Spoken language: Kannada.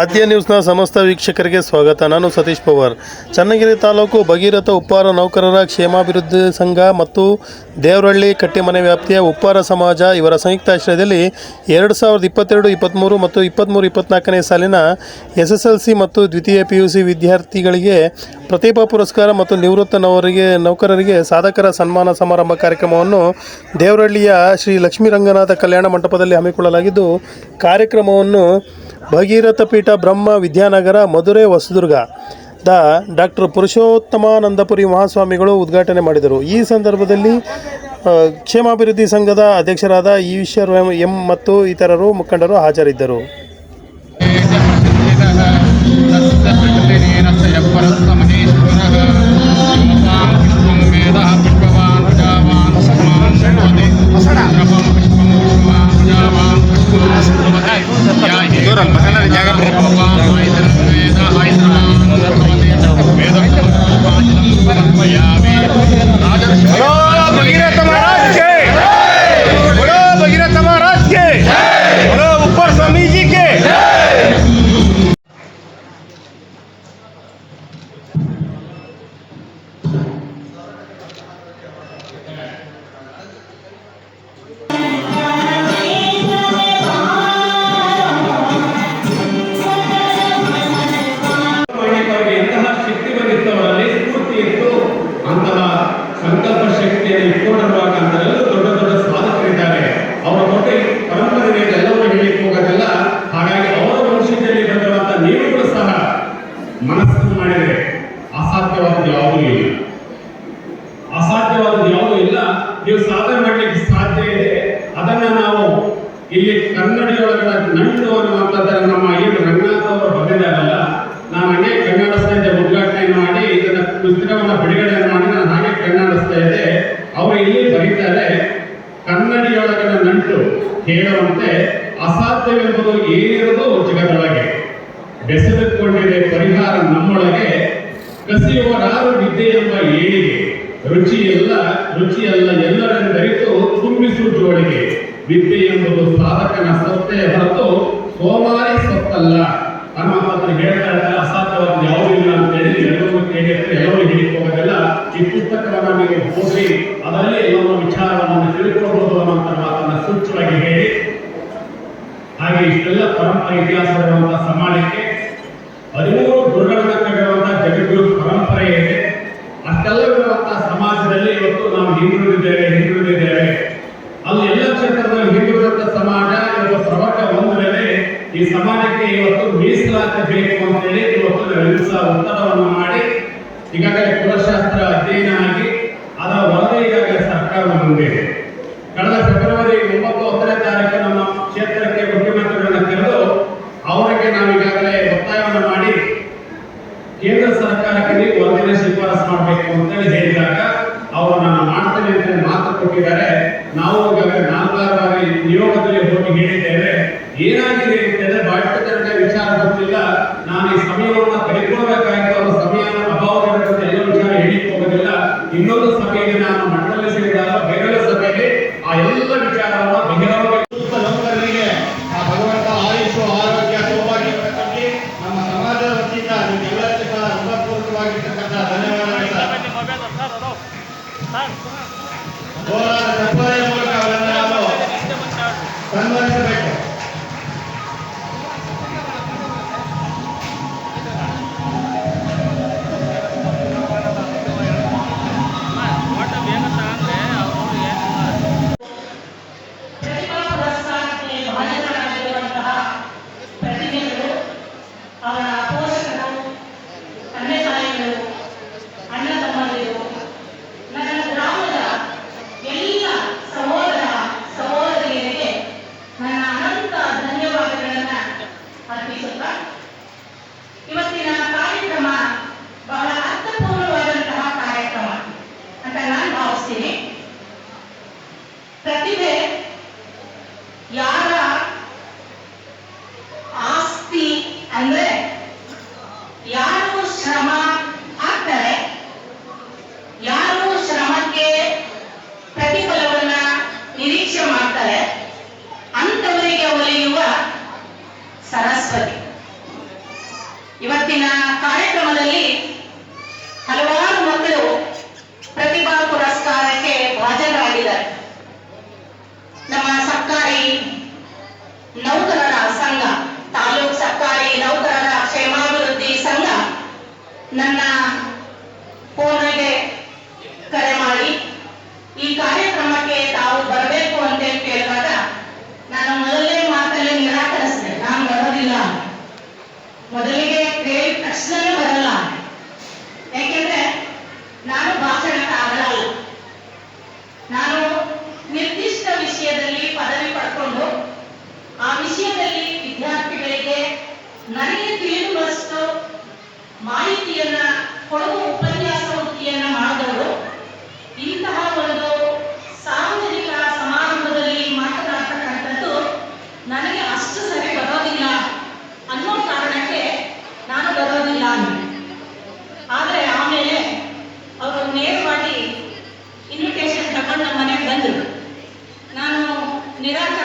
ಆದ್ಯ ನ್ಯೂಸ್ನ ಸಮಸ್ತ ವೀಕ್ಷಕರಿಗೆ ಸ್ವಾಗತ. ನಾನು ಸತೀಶ್ ಪವಾರ್. ಚನ್ನಗಿರಿ ತಾಲೂಕು ಭಗೀರಥ ಉಪ್ಪಾರ ನೌಕರರ ಕ್ಷೇಮಾಭಿವೃದ್ಧಿ ಸಂಘ ಮತ್ತು ದೇವರಹಳ್ಳಿ ಕಟ್ಟಿಮನೆ ವ್ಯಾಪ್ತಿಯ ಉಪ್ಪಾರ ಸಮಾಜ ಇವರ ಸಂಯುಕ್ತಾಶ್ರಯದಲ್ಲಿ ಎರಡು ಸಾವಿರದ ಇಪ್ಪತ್ತೆರಡು, ಇಪ್ಪತ್ತ್ಮೂರು ಮತ್ತು ಇಪ್ಪತ್ತ್ಮೂರು, ಇಪ್ಪತ್ತ್ನಾಲ್ಕನೇ ಸಾಲಿನ ಎಸ್ ಎಸ್ ಎಲ್ ಸಿ ಮತ್ತು ದ್ವಿತೀಯ ಪಿ ಯು ಸಿ ವಿದ್ಯಾರ್ಥಿಗಳಿಗೆ ಪ್ರತಿಭಾ ಪುರಸ್ಕಾರ ಮತ್ತು ನಿವೃತ್ತ ನವರಿಗೆ, ನೌಕರರಿಗೆ ಸಾಧಕರ ಸನ್ಮಾನ ಸಮಾರಂಭ ಕಾರ್ಯಕ್ರಮವನ್ನು ದೇವರಹಳ್ಳಿಯ ಶ್ರೀ ಲಕ್ಷ್ಮೀ ರಂಗನಾಥ ಕಲ್ಯಾಣ ಮಂಟಪದಲ್ಲಿ ಹಮ್ಮಿಕೊಳ್ಳಲಾಗಿದ್ದು, ಕಾರ್ಯಕ್ರಮವನ್ನು ಭಗೀರಥ ಪೀಠ ಬ್ರಹ್ಮ ವಿದ್ಯಾನಗರ ಮಧುರೆ ಹೊಸದುರ್ಗ ದ ಡಾಕ್ಟರ್ ಪುರುಷೋತ್ತಮಾನಂದಪುರಿ ಮಹಾಸ್ವಾಮಿಗಳು ಉದ್ಘಾಟನೆ ಮಾಡಿದರು ಈ ಸಂದರ್ಭದಲ್ಲಿ ಕ್ಷೇಮಾಭಿವೃದ್ಧಿ ಸಂಘದ ಅಧ್ಯಕ್ಷರಾದ ಈಶ್ವರ್ ಎಂ ಮತ್ತು ಇತರರು ಮುಖಂಡರು ಹಾಜರಿದ್ದರು ಅಂತಹ ಸಂಕಲ್ಪ ಶಕ್ತಿಯನ್ನು ಇಟ್ಕೊಂಡಿರುವಾಗ ಅಂತರೆಲ್ಲರೂ ದೊಡ್ಡ ದೊಡ್ಡ ಸಾಧಕರಿದ್ದಾರೆ. ಅವರ ದೊಡ್ಡ ಪರಂಪರೆ ಎಲ್ಲವೂ ಹೇಳಲಿಕ್ಕೆ ಹೋಗೋದಿಲ್ಲ. ಹಾಗಾಗಿ ಅವರ ವಂಶದಲ್ಲಿ ಬಂದಿರುವಂತಹ ನೀವುಗಳು ಸಹ ಮನಸ್ಸನ್ನು ಮಾಡಿದರೆ ಅಸಾಧ್ಯವಾದದ್ದು ಯಾವುದೂ ಇಲ್ಲ. ಅಸಾಧ್ಯವಾದದ್ದು ಯಾವುದೂ ಇಲ್ಲ. ನೀವು ಸಾಧನೆ ಮಾಡಲಿಕ್ಕೆ ಸಾಧ್ಯ ಇದೆ. ಅದನ್ನ ನಾವು ಇಲ್ಲಿ ಕನ್ನಡಿಯೊಳಗಡೆ ನಂಟು ಅನ್ನುವಂಥದ್ದನ್ನು ನಮ್ಮ ಏನು ರಂಗನಾಥ್ ಅವರು ಬಂದಿದ್ದಾರಲ್ಲ, ನಾನು ಅನೇಕ ಕನ್ನಡ ಸಾಹಿತ್ಯ ಉದ್ಘಾಟನೆ ಮಾಡಿ ಪುಸ್ತಕವನ್ನ ಬಿಡುಗಡೆ ಮಾಡಿ ನಾನು ಹಾಗೆ ಕಣ್ಣಾಡಿಸ್ತಾ ಇದ್ದೆ. ಅವರು ಇಲ್ಲಿ ಬರೀತಾರೆ, ಕನ್ನಡಿಯೊಳಗನ ನಂಟು ಹೇಳುವಂತೆ ಅಸಾಧ್ಯವೆಂಬುದು ಏನಿರೋದು ಜಗದೊಳಗೆ. ಬೆಸೆದುಕೊಂಡಿದೆ ಪರಿಹಾರ ನಮ್ಮೊಳಗೆ. ಕಸಿಯುವರಾರು ವಿದ್ಯೆ ಎಂಬ ಏಳಿಗೆ ರುಚಿಯಲ್ಲ ರುಚಿಯಲ್ಲ ಎಲ್ಲರೆಂದರಿತು ತುಂಬಿಸು ಜೋಳಿಗೆ. ವಿದ್ಯೆ ಎಂಬುದು ಸಾಧಕನ ಸತ್ತೇ ಹೊರತು ಸೋಮಾರಿ ಸತ್ತಲ್ಲ. ಅನ್ನೋ ಹೇಳ್ತಾ ಅದರಲ್ಲಿ ನಮ್ಮ ವಿಚಾರವನ್ನು ತಿಳಿದುಕೊಳ್ಳಬಹುದು ಅನ್ನುವಂಥ ಮಾತನ್ನ ಸೂಚ್ಯವಾಗಿ ಹೇಳಿ. ಹಾಗೆ ಇಷ್ಟೆಲ್ಲ ಪರಂಪರೆ ಇತಿಹಾಸವಿರುವಂತಹ ಸಮಾಜಕ್ಕೆ ಹದಿಮೂರು ಗುರುಗಳನ್ನ ಕಂಡಿರುವಂತಹ ಜಗದ್ಗುರು ಪರಂಪರೆ ಇದೆ. ಅಷ್ಟೆಲ್ಲ ಇರುವಂತಹ ಸಮಾಜದಲ್ಲಿ ಇವತ್ತು ನಾವು ಹಿಂದುಳಿದಿದ್ದೇವೆ ಹಿಂದುಳಿದಿದ್ದೇವೆ. ಅಲ್ಲಿ ಎಲ್ಲ ಕ್ಷೇತ್ರದ ಹಿಂದುಳಿದಂತ ಸಮಾಜ, ಇವತ್ತು ಪ್ರವರ್ಗ ಒಂದರಲ್ಲಿ ಈ ಸಮಾಜಕ್ಕೆ ಇವತ್ತು ಮೀಸಲಾತಿ ಬೇಕು ಅಂತೇಳಿ ಇವತ್ತು ನಾವೆಲ್ಲರೂ ಉತ್ತರವನ್ನು ಮಾಡಿ ಈಗಾಗಲೇ ಕುಲಶಾಸ್ತ್ರ ಅಧ್ಯಯನ ಆಗಿ ಅದರ ವರದಿ ಮುಂದೆ ಮುಂದಿದೆ ಕಳೆದ ಫೆಬ್ರವರಿ ಒಂಬತ್ತು ಹತ್ತನೇ ತಾರೀಕು ನಮ್ಮ ಕ್ಷೇತ್ರಕ್ಕೆ ಮುಖ್ಯಮಂತ್ರಿಗಳನ್ನ ಕರೆದು ಅವರಿಗೆ ನಾವು ಈಗಾಗಲೇ ಒತ್ತಾಯವನ್ನು ಮಾಡಿ ಕೇಂದ್ರ ಸರ್ಕಾರಕ್ಕೆ ನೀವು ಒಂದಿನ ಶಿಫಾರಸು ಮಾಡಬೇಕು ಅಂತೇಳಿ ಹೇಳಿದಾಗ ಅವರು ನಾನು ಮಾಡ್ತೇನೆ ಅಂತ ಮಾತು ಕೊಟ್ಟಿದ್ದಾರೆ. ನಾವು ಈಗಾಗಲೇ ನಾಲ್ಕಾರು ಬಾರಿ ನಿಯೋಗದಲ್ಲಿ ಹೋಗಿ ಹೇಳಿದ್ದೇವೆ. ಏನಾಗಿದೆ Bora, ಇವತ್ತಿನ ಕಾರ್ಯಕ್ರಮದಲ್ಲಿ ಹಲವಾರು ಮಕ್ಕಳು ಪ್ರತಿಭಾ ಪುರಸ್ಕಾರಕ್ಕೆ ಭಾಜನರಾಗಿದ್ದಾರೆ. ನಮ್ಮ ಸರ್ಕಾರಿ ನೌಕರರ ಸಂಘ ತಾಲ್ಲೂಕು ಸರ್ಕಾರಿ ನೌಕರರ ಕ್ಷೇಮಾಭಿವೃದ್ಧಿ ಸಂಘ, ನನ್ನ general